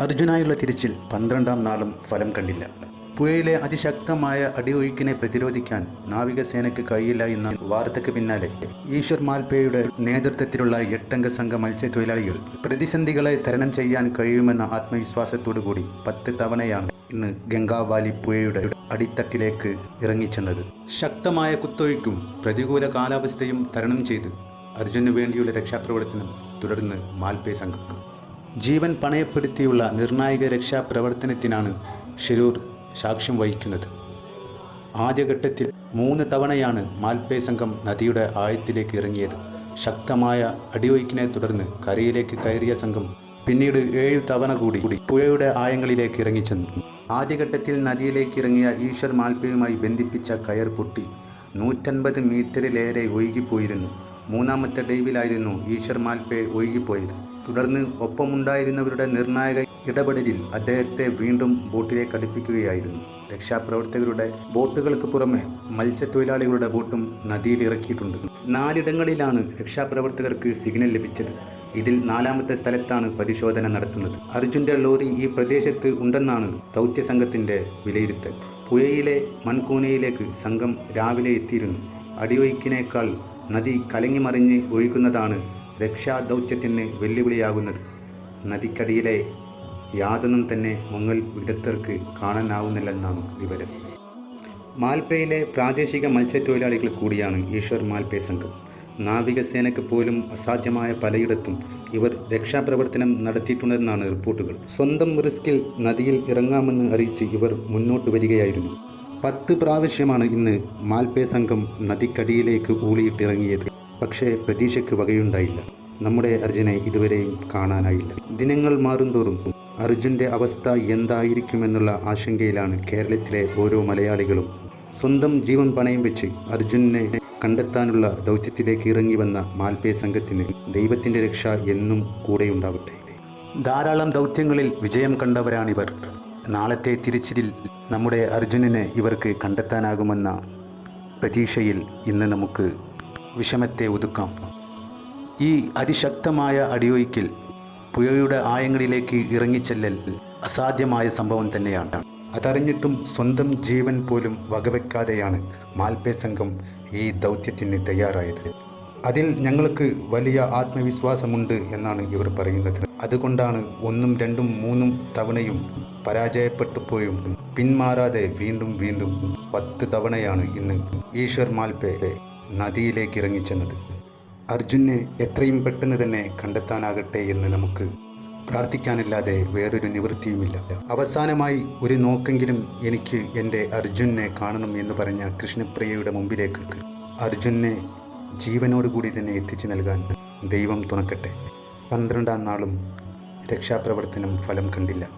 അർജുനായുള്ള തിരിച്ചിൽ പന്ത്രണ്ടാം നാളും ഫലം കണ്ടില്ല. പുഴയിലെ അതിശക്തമായ അടിയൊഴുക്കിനെ പ്രതിരോധിക്കാൻ നാവികസേനയ്ക്ക് കഴിയില്ല എന്ന വാർത്തയ്ക്ക് പിന്നാലെ ഈശ്വർ മാൽപേയുടെ നേതൃത്വത്തിലുള്ള എട്ടംഗ സംഘ മത്സ്യത്തൊഴിലാളികൾ പ്രതിസന്ധികളെ തരണം ചെയ്യാൻ കഴിയുമെന്ന ആത്മവിശ്വാസത്തോടു കൂടി പത്ത് തവണയാണ് ഇന്ന് ഗംഗാവാലി പുഴയുടെ അടിത്തട്ടിലേക്ക് ഇറങ്ങിച്ചെന്നത്. ശക്തമായ കുത്തൊഴുക്കും പ്രതികൂല കാലാവസ്ഥയും തരണം ചെയ്ത് അർജുനു വേണ്ടിയുള്ള രക്ഷാപ്രവർത്തനം തുടർന്ന് മാൽപേ സംഘം ജീവൻ പണയപ്പെടുത്തിയുള്ള നിർണായക രക്ഷാപ്രവർത്തനത്തിനാണ് ഷിരൂർ സാക്ഷ്യം വഹിക്കുന്നത്. ആദ്യഘട്ടത്തിൽ മൂന്ന് തവണയാണ് മാൽപേ സംഘം നദിയുടെ ആഴത്തിലേക്ക് ഇറങ്ങിയത്. ശക്തമായ അടിയൊഴുക്കിനെ തുടർന്ന് കരയിലേക്ക് കയറിയ സംഘം പിന്നീട് ഏഴ് തവണ കൂടി പുഴയുടെ ആയങ്ങളിലേക്ക് ഇറങ്ങിച്ചെന്നു. ആദ്യഘട്ടത്തിൽ നദിയിലേക്ക് ഇറങ്ങിയ ഈശ്വർ മാൽപ്പയുമായി ബന്ധിപ്പിച്ച കയർ പൊട്ടി നൂറ്റൻപത് മീറ്ററിലേറെ ഒഴുകിപ്പോയിരുന്നു. മൂന്നാമത്തെ ഡൈവിലായിരുന്നു ഈശ്വർ മാൽപ്പെ ഒഴുകിപ്പോയത്. തുടർന്ന് ഒപ്പമുണ്ടായിരുന്നവരുടെ നിർണായക ഇടപെടലിൽ അദ്ദേഹത്തെ വീണ്ടും ബോട്ടിലേക്ക് അടുപ്പിക്കുകയായിരുന്നു. രക്ഷാപ്രവർത്തകരുടെ ബോട്ടുകൾക്ക് പുറമെ മത്സ്യത്തൊഴിലാളികളുടെ ബോട്ടും നദിയിൽ ഇറക്കിയിട്ടുണ്ട്. നാലിടങ്ങളിലാണ് രക്ഷാപ്രവർത്തകർക്ക് സിഗ്നൽ ലഭിച്ചത്. ഇതിൽ നാലാമത്തെ സ്ഥലത്താണ് പരിശോധന നടത്തുന്നത്. അർജുന്റെ ലോറി ഈ പ്രദേശത്ത് ഉണ്ടെന്നാണ് ദൗത്യ സംഘത്തിന്റെ വിലയിരുത്തൽ. പുഴയിലെ മൺകൂനയിലേക്ക് സംഘം രാവിലെ എത്തിയിരുന്നു. അടിയൊഴുക്കിനേക്കാൾ നദി കലങ്ങിമറിഞ്ഞ് ഒഴുകുന്നതാണ് രക്ഷാദൗത്യത്തിന് വെല്ലുവിളിയാകുന്നത്. നദിക്കടിയിലെ യാതൊന്നും തന്നെ മുങ്ങൽ വിദഗ്ധർക്ക് കാണാനാവുന്നില്ലെന്നാണ് വിവരം. മാൽപ്പയിലെ പ്രാദേശിക മത്സ്യത്തൊഴിലാളികൾ കൂടിയാണ് ഈശ്വർ മാൽപ്പേ സംഘം. നാവികസേനയ്ക്ക് പോലും അസാധ്യമായ പലയിടത്തും ഇവർ രക്ഷാപ്രവർത്തനം നടത്തിയിട്ടുണ്ടെന്നാണ് റിപ്പോർട്ടുകൾ. സ്വന്തം റിസ്കിൽ നദിയിൽ ഇറങ്ങാമെന്ന് അറിയിച്ച് ഇവർ മുന്നോട്ട് വരികയായിരുന്നു. പത്ത് പ്രാവശ്യമാണ് ഇന്ന് മാൽപ്പേ സംഘം നദിക്കടിയിലേക്ക് ഊളിയിട്ടിറങ്ങിയത്. പക്ഷേ പ്രതീക്ഷയ്ക്ക് വകയുണ്ടായില്ല. നമ്മുടെ അർജുനെ ഇതുവരെയും കാണാനായില്ല. ദിനങ്ങൾ മാറുന്തോറും അർജുന്റെ അവസ്ഥ എന്തായിരിക്കുമെന്നുള്ള ആശങ്കയിലാണ് കേരളത്തിലെ ഓരോ മലയാളികളും. സ്വന്തം ജീവൻ പണയം വെച്ച് അർജുനെ കണ്ടെത്താനുള്ള ദൗത്യത്തിലേക്ക് ഇറങ്ങി വന്ന മാൽപേ സംഘത്തിന് ദൈവത്തിന്റെ രക്ഷ എന്നും കൂടെയുണ്ടാവട്ടെ. ധാരാളം ദൗത്യങ്ങളിൽ വിജയം കണ്ടവരാണിവർ. നാളത്തെ തിരിച്ചിലിൽ നമ്മുടെ അർജുനനെ ഇവർക്ക് കണ്ടെത്താനാകുമെന്ന പ്രതീക്ഷയിൽ ഇന്ന് നമുക്ക് വിഷമത്തെ ഒതുക്കാം. ഈ അതിശക്തമായ അടിയൊഴുക്കിൽ പുഴയുടെ ആയങ്ങളിലേക്ക് ഇറങ്ങിച്ചെല്ലൽ അസാധ്യമായ സംഭവം തന്നെയാണ്. അതറിഞ്ഞിട്ടും സ്വന്തം ജീവൻ പോലും വകവെക്കാതെയാണ് മാൽപേ സംഘം ഈ ദൗത്യത്തിന് തയ്യാറായത്. അതിൽ ഞങ്ങൾക്ക് വലിയ ആത്മവിശ്വാസമുണ്ട് എന്നാണ് ഇവർ പറയുന്നത്. അതുകൊണ്ടാണ് ഒന്നും രണ്ടും മൂന്നും തവണയും പരാജയപ്പെട്ടപ്പോഴും പിന്മാറാതെ വീണ്ടും വീണ്ടും പത്ത് തവണയാണ് ഇന്ന് ഈശ്വർ മാൽപേ നദിയിലേക്ക് ഇറങ്ങിച്ചെന്നത്. അർജുനെ എത്രയും പെട്ടെന്ന് തന്നെ കണ്ടെത്താനാകട്ടെ എന്ന് നമുക്ക് പ്രാർത്ഥിക്കാനില്ലാതെ വേറൊരു നിവൃത്തിയുമില്ല. അവസാനമായി ഒരു നോക്കെങ്കിലും എനിക്ക് എന്റെ അർജുനെ കാണണം എന്ന് പറഞ്ഞ കൃഷ്ണപ്രിയയുടെ മുമ്പിലേക്ക് അർജുനെ ജീവനോടുകൂടി തന്നെ എത്തിച്ചു നൽകാൻ ദൈവം തുണക്കട്ടെ. പന്ത്രണ്ടാം നാളും രക്ഷാപ്രവർത്തനം ഫലം കണ്ടില്ല.